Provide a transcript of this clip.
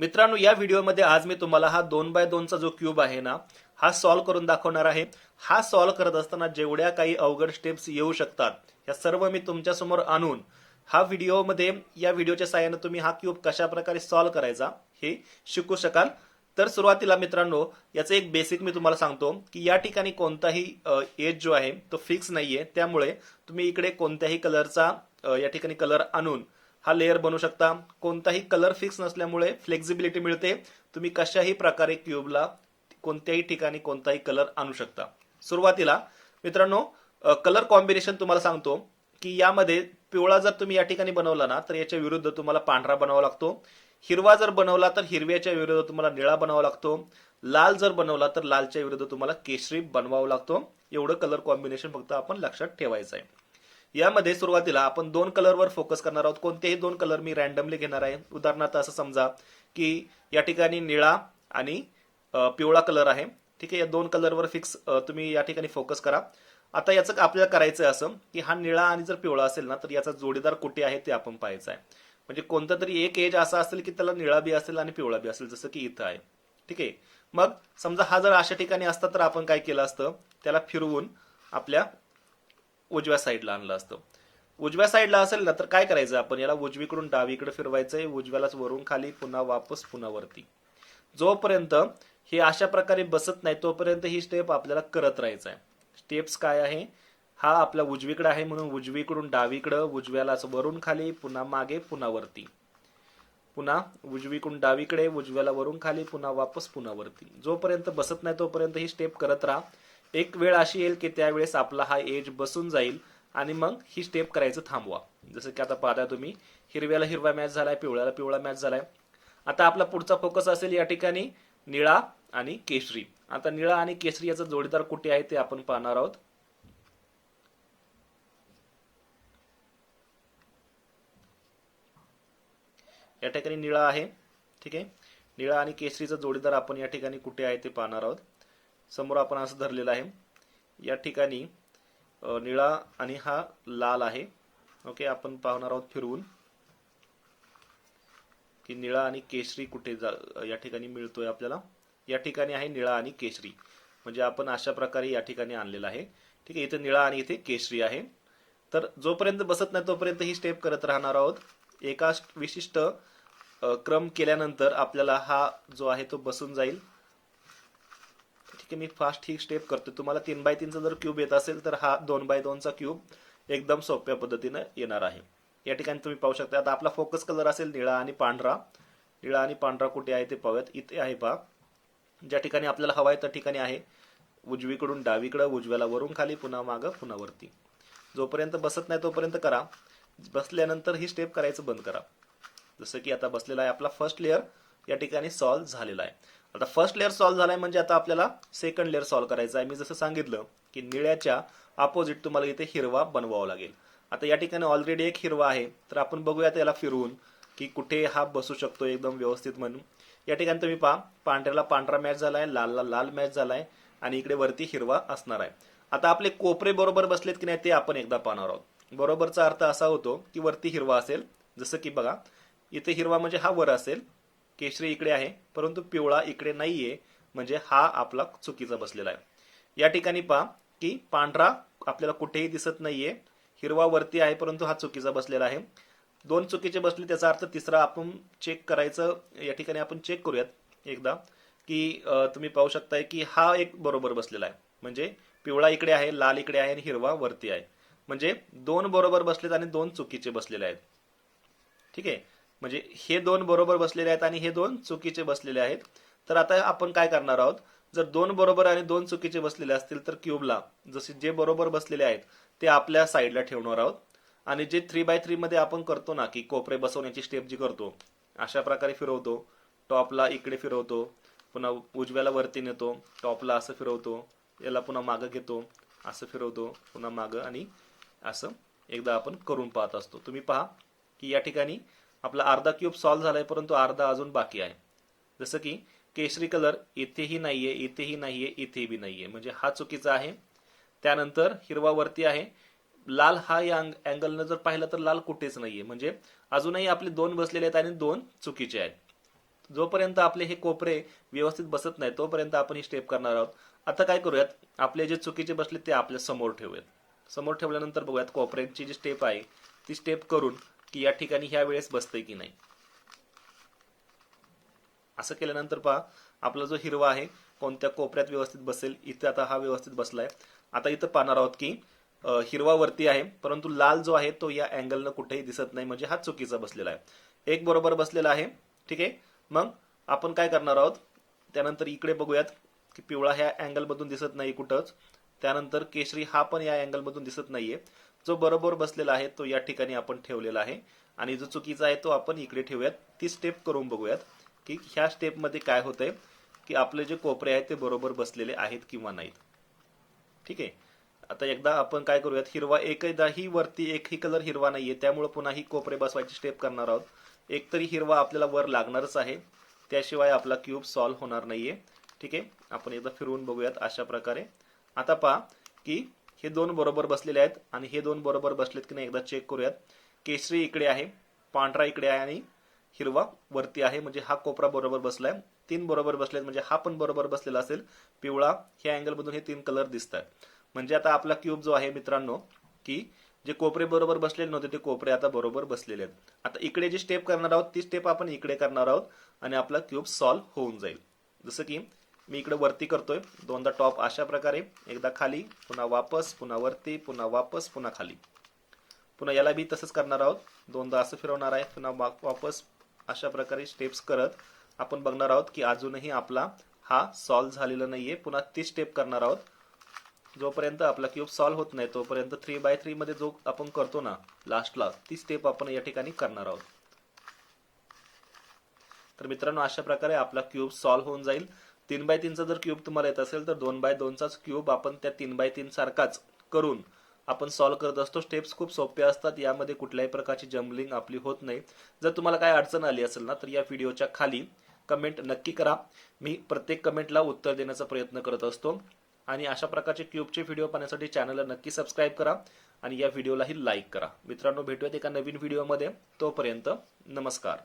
मित्रांनो या व्हिडिओमध्ये आज मी तुम्हाला हा दोन बाय दोनचा जो क्यूब आहे ना हा सॉल्व्ह करून दाखवणार आहे. हा सॉल्व्ह करत असताना जेवढ्या काही अवघड स्टेप्स येऊ शकतात या सर्व मी तुमच्यासमोर आणून हा व्हिडिओमध्ये या व्हिडिओच्या साहाय्याने तुम्ही हा क्यूब कशा प्रकारे सॉल्व्ह करायचा हे शिकू शकाल. तर सुरुवातीला मित्रांनो याचं एक बेसिक मी तुम्हाला सांगतो की या ठिकाणी कोणताही एज जो आहे तो फिक्स नाहीये. त्यामुळे तुम्ही इकडे कोणत्याही कलरचा या ठिकाणी कलर आणून हा लेअर बनवू शकता. कोणताही कलर फिक्स नसल्यामुळे फ्लेक्झिबिलिटी मिळते. तुम्ही कशाही प्रकारे क्यूबला कोणत्याही ठिकाणी कोणताही कलर आणू शकता. सुरुवातीला मित्रांनो कलर कॉम्बिनेशन तुम्हाला सांगतो की यामध्ये पिवळा जर तुम्ही या ठिकाणी बनवला ना तर याच्या विरुद्ध तुम्हाला पांढरा बनावा लागतो. हिरवा जर बनवला तर हिरव्याच्या विरुद्ध तुम्हाला निळा बनावा लागतो. लाल जर बनवला तर लालच्या विरुद्ध तुम्हाला केशरी बनवावा लागतो. एवढं कलर कॉम्बिनेशन फक्त आपण लक्षात ठेवायचं आहे यामध्ये सुरुवातीला आपण दोन कलरवर फोकस करणार आहोत. कोणतेही दोन कलर मी रॅन्डमली घेणार आहे. उदाहरणार्थ असं समजा की या ठिकाणी निळा आणि पिवळा कलर आहे. ठीक आहे या दोन कलरवर फिक्स तुम्ही या ठिकाणी फोकस करा. आता याचं आपल्याला करायचं आहे असं की हा निळा आणि जर पिवळा असेल ना तर याचा जोडीदार कुठे आहे ते आपण पाहायचं आहे म्हणजे कोणता तरी एक एज असा असेल की त्याला निळा बी असेल आणि पिवळा बी असेल जसं की इथं आहे. ठीक आहे. मग समजा हा जर अशा ठिकाणी असता तर आपण काय केलं असतं? त्याला फिरवून आपल्या उजव्या साईडला आणलं असतं. उजव्या साईडला असेल ना तर काय करायचं आपण? याला उजवीकडून डावीकडे फिरवायचंय उजव्यालाच वरून खाली पुन्हा वापस पुन्हा वरती. जोपर्यंत हे अशा प्रकारे बसत नाही तोपर्यंत ही स्टेप आपल्याला करत राहायचं आहे स्टेप्स काय आहे? हा आपला उजवीकडे आहे म्हणून उजवीकडून डावीकडं उजव्यालाच वरून खाली पुन्हा मागे पुन्हा वरती. पुन्हा उजवीकडून डावीकडे उजव्याला वरून खाली पुन्हा वापस पुन्हा वरती. जोपर्यंत बसत नाही तोपर्यंत ही स्टेप करत राहा. एक वेळ अशी येईल की त्यावेळेस आपला हा एज बसून जाईल आणि मग ही स्टेप करायचं थांबवा. जसं की आता पाहता तुम्ही हिरव्याला हिरवा मॅच झालाय पिवळ्याला पिवळा मॅच झालाय. आता आपला पुढचा फोकस असेल या ठिकाणी निळा आणि केशरी. आता निळा आणि केशरी याचा जोडीदार कुठे आहे ते आपण पाहणार आहोत. या ठिकाणी निळा आहे ठीक आहे? निळा आणि केसरीचा जोडीदार आपण या ठिकाणी कुठे आहे ते पाहणार आहोत. समोर आपण असं धरलेलं आहे. या ठिकाणी निळा आणि हा लाल आहे. ओके आपण पाहणार आहोत फिरवून की निळा आणि केशरी कुठे जा या ठिकाणी मिळतोय आपल्याला. या ठिकाणी आहे निळा आणि केशरी. म्हणजे आपण अशा प्रकारे या ठिकाणी आणलेला आहे. ठीक आहे इथे निळा आणि इथे केशरी आहे. तर जोपर्यंत बसत नाही तोपर्यंत ही स्टेप करत राहणार आहोत. एका विशिष्ट क्रम केल्यानंतर आपल्याला हा जो आहे तो बसून जाईल. की मी फास्ट ही स्टेप करतो तुम्हाला तीन बाय तीनचा जर क्यूब येत असेल तर हा दोन बाय दोनचा क्यूब एकदम सोप्या पद्धतीनं येणार आहे. या ठिकाणी तुम्ही पाहू शकता आता आपला फोकस कलर असेल निळा आणि पांढरा. निळा आणि पांढरा कुठे आहे ते पाहूयात. इथे आहे पहा ज्या ठिकाणी आपल्याला हवा आहे त्या ठिकाणी आहे. उजवीकडून डावीकडं उजव्याला वरून खाली पुन्हा मागं पुन्हा वरती. जोपर्यंत बसत नाही तोपर्यंत करा. बसल्यानंतर ही स्टेप करायचं बंद करा. जसं की आता बसलेला आहे आपला फर्स्ट लेअर या ठिकाणी सॉल्व्ह झालेला आहे. आता फर्स्ट लेअर सॉल्व्ह झालाय म्हणजे आता आपल्याला सेकंड लेअर सॉल्व्ह करायचा आहे. मी जसं सांगितलं की निळ्याच्या अपोजिट तुम्हाला इथे हिरवा बनवावा लागेल. आता या ठिकाणी ऑलरेडी एक हिरवा आहे. तर आपण बघूया त्याला फिरवून की कुठे हा बसू शकतो एकदम व्यवस्थित म्हणून. या ठिकाणी तुम्ही पहा पांढऱ्याला पांढरा मॅच झालाय लालला लाल मॅच झालाय आणि इकडे वरती हिरवा असणार आहे. आता आपले कोपरे बरोबर बसलेत की नाही ते आपण एकदा पाहणार आहोत. बरोबरचा अर्थ असा होतो की वरती हिरवा असेल. जसं की बघा इथे हिरवा म्हणजे हा वर असेल केशरी इकडे आहे परंतु पिवळा इकडे नाहीये. म्हणजे हा आपला चुकीचा बसलेला आहे. या ठिकाणी पहा की पांढरा आपल्याला कुठेही दिसत नाहीये. हिरवा वरती आहे परंतु हा चुकीचा बसलेला आहे. दोन चुकीचे बसले त्याचा अर्थ तिसरा आपण चेक करायचं या ठिकाणी आपण चेक करूयात एकदा की तुम्ही पाहू शकताय की हा एक बरोबर बसलेला आहे. म्हणजे पिवळा इकडे आहे लाल इकडे आहे आणि हिरवा वरती आहे. म्हणजे दोन बरोबर बसलेत आणि दोन चुकीचे बसलेले आहेत. ठीक आहे? म्हणजे हे दोन बरोबर बसलेले आहेत आणि हे दोन चुकीचे बसलेले आहेत. तर आता आपण काय करणार आहोत? जर दोन बरोबर आणि दोन चुकीचे बसलेले असतील तर क्यूबला जसे जे बरोबर बसलेले आहेत ते आपल्या साईडला ठेवणार आहोत. आणि जे थ्री बाय थ्री मध्ये आपण करतो ना की कोपरे बसवण्याची स्टेप जी करतो अशा प्रकारे फिरवतो. टॉपला इकडे फिरवतो पुन्हा उजव्याला वरती नेतो टॉपला असं फिरवतो याला पुन्हा मागं घेतो असं फिरवतो पुन्हा मागं आणि असं एकदा आपण करून पाहत असतो. तुम्ही पहा की या ठिकाणी आपला अर्धा क्यूब सॉल्व्ह झालाय परंतु अर्धा अजून बाकी आहे. जसं की केशरी कलर इथेही नाहीये इथेही नाहीये इथेही बी नाहीये. म्हणजे हा चुकीचा आहे. त्यानंतर हिरवा वरती आहे. लाल हा या अँगलनं जर पाहिलं तर लाल कुठेच नाहीये. म्हणजे अजूनही आपले दोन बसलेले आहेत आणि दोन चुकीचे आहेत. जोपर्यंत आपले हे कोपरे व्यवस्थित बसत नाही तोपर्यंत आपण ही स्टेप करणार आहोत. आता काय करूयात? आपले जे चुकीचे बसले ते आपल्यासमोर ठेवूयात. समोर ठेवल्यानंतर बघूयात कोपऱ्यांची जी स्टेप आहे ती स्टेप करून की या ठिकाणी ह्या वेळेस बसतंय की नाही. असं केल्यानंतर पहा आपला जो हिरवा आहे कोणत्या कोपऱ्यात व्यवस्थित बसेल इथे आता हा व्यवस्थित बसलाय. आता इथं पाहणार आहोत की हिरवा वरती आहे परंतु लाल जो आहे तो या अँगलनं कुठेही दिसत नाही म्हणजे हा चुकीचा बसलेला आहे. एक बरोबर बसलेला आहे ठीक आहे? मग आपण काय करणार आहोत त्यानंतर इकडे बघूयात की पिवळा ह्या अँगल मधून दिसत नाही कुठंच. त्यानंतर केशरी हा पण या अँगल मधून दिसत नाहीये. जो बरोबर बसलेला आहे तो या ठिकाणी आपण ठेवलेला आहे. आणि जो चुकीचा आहे तो आपण इकडे ठेवूयात. ती स्टेप करून बघूयात की ह्या स्टेपमध्ये काय होतंय की आपले जे कोपरे आहेत ते बरोबर बसलेले आहेत किंवा नाहीत. ठीक आहे? आता एकदा आपण काय करूयात हिरवा एकदा ही वरती एकही कलर हिरवा नाहीये. त्यामुळे पुन्हा ही कोपरे बसवायची स्टेप करणार आहोत. एक तरी हिरवा आपल्याला वर लागणारच आहे. त्याशिवाय आपला क्यूब सॉल्व्ह होणार नाहीये. ठीक आहे? आपण एकदा फिरवून बघूयात अशा प्रकारे. आता पहा की हे दोन बरोबर बसलेले आहेत आणि हे दोन बरोबर बसलेत की नाही एकदा चेक करूयात. केशरी इकडे आहे पांढरा इकडे आहे आणि हिरवा वरती आहे म्हणजे हा कोपरा बरोबर बसलाय. तीन बरोबर बसलेत म्हणजे हा पण बरोबर बसलेला असेल. पिवळा ह्या अँगल मधून हे तीन कलर दिसत आहेत म्हणजे आता आपला क्यूब जो आहे मित्रांनो की जे कोपरे बरोबर बसलेले नव्हते ते कोपरे आता बरोबर बसलेले आहेत. आता इकडे जी स्टेप करणार आहोत ती स्टेप आपण इकडे करणार आहोत आणि आपला क्यूब सॉल्व्ह होऊन जाईल. जसं की मी इकडे वरती करतोय. दोनदा टॉप अशा प्रकारे. एकदा खाली पुन्हा वापस पुन्हा वरती पुन्हा वापस पुन्हा खाली. पुन्हा याला बी तसंच करणार आहोत. दोनदा असं फिरवणार आहे. पुन्हा वापस अशा प्रकारे स्टेप्स करत आपण बघणार आहोत की अजूनही आपला हा सॉल्व्ह झालेला नाहीये. पुन्हा ती स्टेप करणार आहोत. जोपर्यंत आपला क्यूब सॉल्व्ह होत नाही तोपर्यंत थ्री बाय थ्री मध्ये जो आपण करतो ना लास्टला ती स्टेप आपण या ठिकाणी करणार आहोत. तर मित्रांनो अशा प्रकारे आपला क्यूब सॉल्व्ह होऊन जाईल. तीन बाय तीनचा जर क्यूब तुम्हाला येत असेल तर दोन बाय दोनचाच क्यूब आपण त्या तीन बाय तीन सारखाच करून आपण सॉल्व्ह करत असतो. स्टेप्स खूप सोप्या असतात. यामध्ये कुठल्याही प्रकारची जम्बलिंग आपली होत नाही. जर तुम्हाला काय अडचण आली असेल ना तर या व्हिडिओच्या खाली कमेंट नक्की करा. मी प्रत्येक कमेंटला उत्तर देण्याचा प्रयत्न करत असतो. आणि अशा प्रकारचे क्यूबचे व्हिडिओ पाहण्यासाठी चॅनलला नक्की सबस्क्राईब करा. आणि या व्हिडिओलाही लाईक करा. मित्रांनो भेटूयात एका नवीन व्हिडिओमध्ये तोपर्यंत नमस्कार.